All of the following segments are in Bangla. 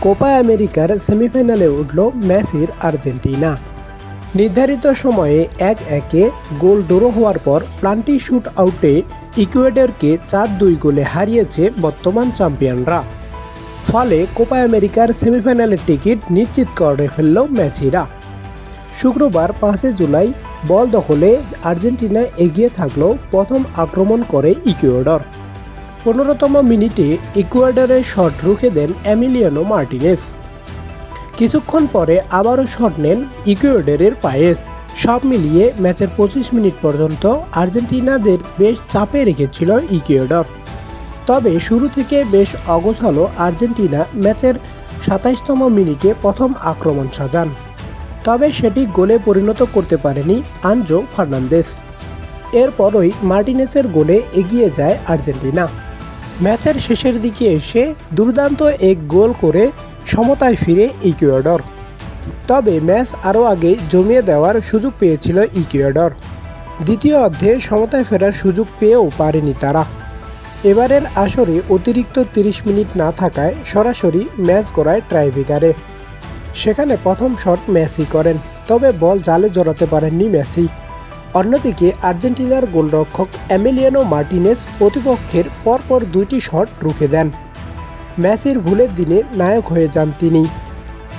কোপা আমেরিকার সেমিফাইনালে উঠল মেসির আর্জেন্টিনা। নির্ধারিত সময়ে এক একে গোল ড্র হওয়ার পর প্লান্টি শুট আউটে ইকুয়েডরকে চার দুই গোলে হারিয়েছে বর্তমান চ্যাম্পিয়নরা। ফলে কোপা আমেরিকার সেমিফাইনালের টিকিট নিশ্চিত করে ফেলল মেসিরা। শুক্রবার পাঁচই জুলাই বল দখলে আর্জেন্টিনা এগিয়ে থাকলেও প্রথম আক্রমণ করে ইকুয়েডর। পনেরোতম মিনিটে ইকুয়েডরের শট রুখে দেন অ্যামিলিয়ানো মার্টিনেস। কিছুক্ষণ পরে আবারও শট নেন ইকুয়েডরের পায়েস। সব মিলিয়ে ম্যাচের পঁচিশ মিনিট পর্যন্ত আর্জেন্টিনাদের বেশ চাপে রেখেছিল ইকুয়েডর। তবে শুরু থেকে বেশ অগোছালো আর্জেন্টিনা ম্যাচের সাতাইশতম মিনিটে প্রথম আক্রমণ সাজান। তবে সেটি গোলে পরিণত করতে পারেনি আনজো ফার্নান্দেস। এরপরই মার্টিনেসের গোলে এগিয়ে যায় আর্জেন্টিনা। ম্যাচের শেষের দিকে এসে দুর্দান্ত এক গোল করে সমতায় ফিরে ইকুয়েডর। তবে ম্যাচ আরও আগে জমিয়ে দেওয়ার সুযোগ পেয়েছিল ইকুয়েডর। দ্বিতীয় অর্ধে সমতায় ফেরার সুযোগ পেয়েও পারেনি তারা। এবারের আসরে অতিরিক্ত 30 মিনিট না থাকায় সরাসরি ম্যাচ গড়ায় ট্রাইব্রেকারে সেখানে প্রথম শট মেসি করেন, তবে বল জালে জড়াতে পারেননি মেসি। অন্যদিকে আর্জেন্টিনার গোলরক্ষক অ্যামেলিয়ানো মার্টিনেস প্রতিপক্ষের পরপর দুইটি শট রুখে দেন। ম্যাচের ভুলের দিনে নায়ক হয়ে যান তিনি।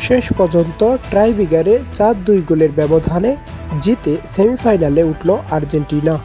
শেষ পর্যন্ত ট্রাইবিগারে চার দুই গোলের ব্যবধানে জিতে সেমিফাইনালে উঠল আর্জেন্টিনা।